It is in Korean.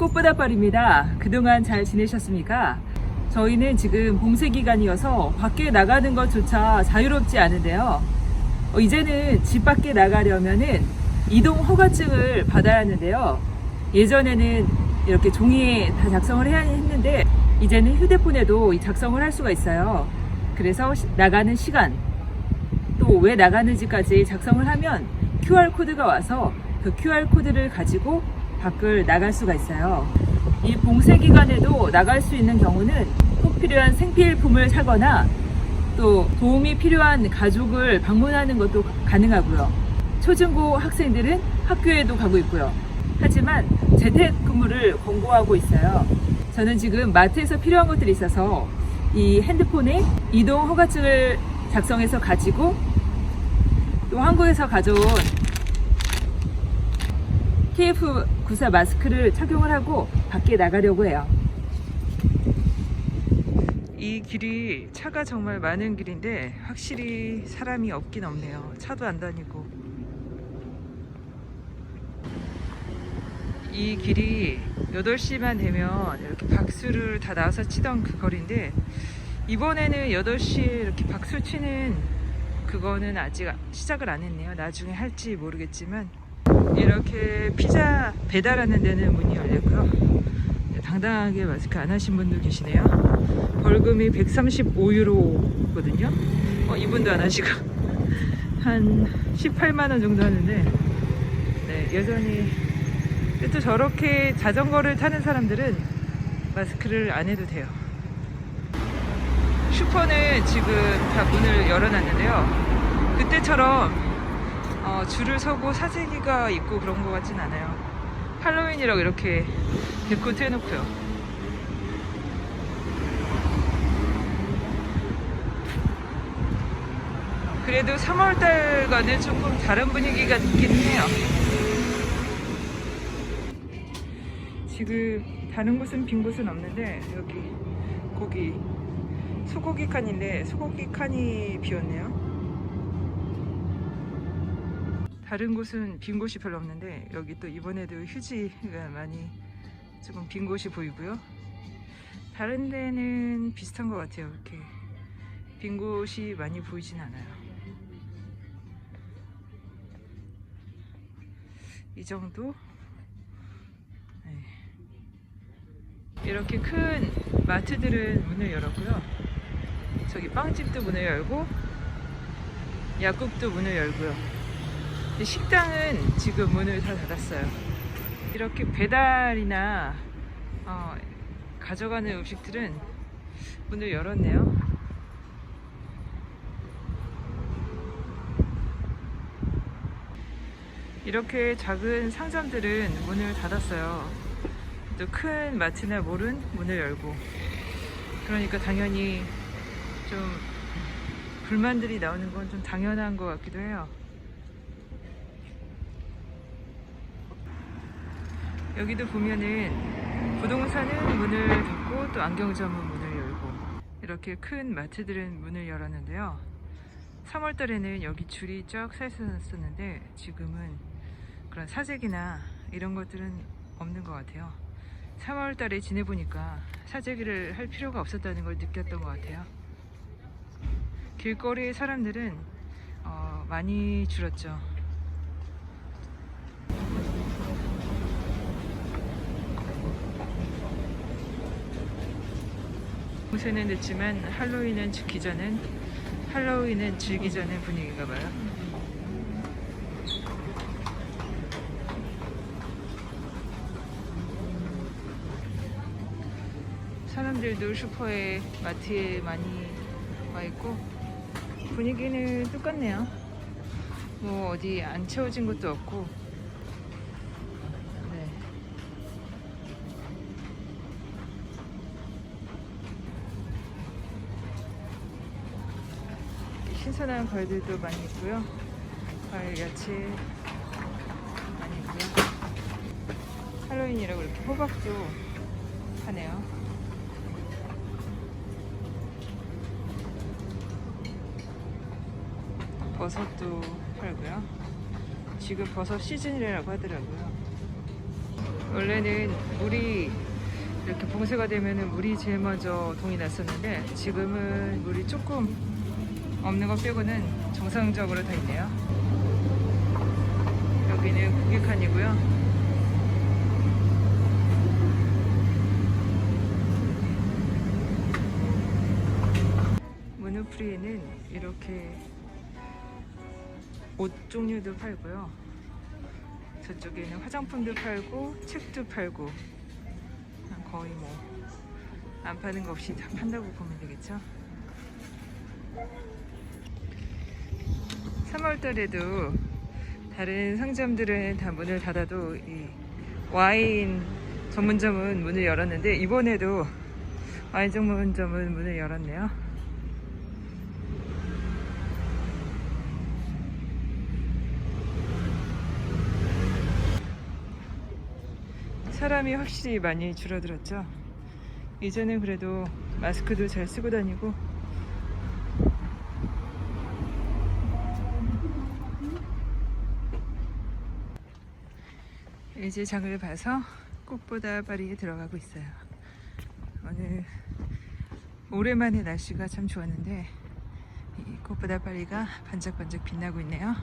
꽃보다발입니다. 그동안 잘 지내셨습니까? 저희는 지금 봉쇄 기간이어서 밖에 나가는 것조차 자유롭지 않은데요. 어, 이제는 집 밖에 나가려면은 이동 허가증을 받아야 하는데요. 예전에는 이렇게 종이에 다 작성을 해야 했는데 이제는 휴대폰에도 이 작성을 할 수가 있어요. 그래서 시- 나가는 시간 또 왜 나가는지까지 작성을 하면 QR 코드가 와서 그 QR 코드를 가지고 밖을 나갈 수가 있어요. 이 봉쇄 기간에도 나갈 수 있는 경우는 꼭 필요한 생필품을 사거나 또 도움이 필요한 가족을 방문하는 것도 가능하고요. 초중고 학생들은 학교에도 가고 있고요. 하지만 재택근무를 권고하고 있어요. 저는 지금 마트에서 필요한 것들이 있어서 이 핸드폰에 이동 허가증을 작성해서 가지고 또 한국에서 가져온 KF94 마스크를 착용을 하고 밖에 나가려고 해요. 이 길이 차가 정말 많은 길인데 확실히 사람이 없긴 없네요. 차도 안 다니고. 이 길이 8시만 되면 이렇게 박수를 다 나와서 치던 그 거리인데 이번에는 8시에 이렇게 박수 치는 그거는 아직 시작을 안 했네요. 나중에 할지 모르겠지만 이렇게 피자 배달하는 데는 문이 열렸고요. 당당하게 마스크 안 하신 분도 계시네요. 벌금이 135유로거든요. 어, 이분도 안 하시고 한 18만 원 정도 하는데 네, 여전히 또 저렇게 자전거를 타는 사람들은 마스크를 안 해도 돼요. 슈퍼는 지금 다 문을 열어놨는데요. 그때처럼 어, 줄을 서고 사재기가 있고 그런 것 같진 않아요. 할로윈이라고 이렇게 데코트 해놓고요. 그래도 3월달과는 조금 다른 분위기가 있긴 해요. 지금 다른 곳은 빈 곳은 없는데 여기 고기 소고기 칸인데 소고기 칸이 비었네요. 다른 곳은 빈 곳이 별로 없는데 여기 또 이번에도 휴지가 많이 조금 빈 곳이 보이고요. 다른 데는 비슷한 것 같아요. 이렇게 빈 곳이 많이 보이진 않아요. 이 정도? 네. 이렇게 큰 마트들은 문을 열었고요. 저기 빵집도 문을 열고 약국도 문을 열고요. 식당은 지금 문을 다 닫았어요. 이렇게 배달이나 어, 가져가는 음식들은 문을 열었네요. 이렇게 작은 상점들은 문을 닫았어요. 또 큰 마트나 몰은 문을 열고. 그러니까 당연히 좀 불만들이 나오는 건 좀 당연한 것 같기도 해요. 여기도 보면은 부동산은 문을 닫고 또 안경점은 문을 열고 이렇게 큰 마트들은 문을 열었는데요. 3월 달에는 여기 줄이 쫙서 있었는데 지금은 그런 사재기나 이런 것들은 없는 것 같아요. 3월 달에 지내보니까 사재기를 할 필요가 없었다는 걸 느꼈던 것 같아요. 길거리의 사람들은 어, 많이 줄었죠. 요새는 늦지만 할로윈은 지키자는 할로윈은 즐기자는 분위기가 봐요. 사람들도 슈퍼에 마트에 많이 와 있고 분위기는 똑같네요. 뭐 어디 안 채워진 것도 없고. 신선한 과일들도 많이 있고요. 과일, 야채 많이 있고요. 할로윈이라고 이렇게 호박도 하네요. 버섯도 팔고요. 지금 버섯 시즌이라고 하더라고요. 원래는 물이 이렇게 봉쇄가 되면은 물이 제일 먼저 동이 났었는데 지금은 물이 조금 없는 것 빼고는 정상적으로 다 있네요. 여기는 국익한이고요. 문우프리에는 이렇게 옷 종류도 팔고요. 저쪽에는 화장품도 팔고 책도 팔고 거의 뭐 안 파는 거 없이 다 판다고 보면 되겠죠. 3월달에도 다른 상점들은 다 문을 닫아도 이 와인 전문점은 문을 열었는데 이번에도 와인 전문점은 문을 열었네요. 사람이 확실히 많이 줄어들었죠. 이제는 그래도 마스크도 잘 쓰고 다니고 이제 장을 봐서 꽃보다 파리에 들어가고 있어요. 오늘 오랜만에 날씨가 참 좋았는데 이 꽃보다 파리가 반짝반짝 빛나고 있네요.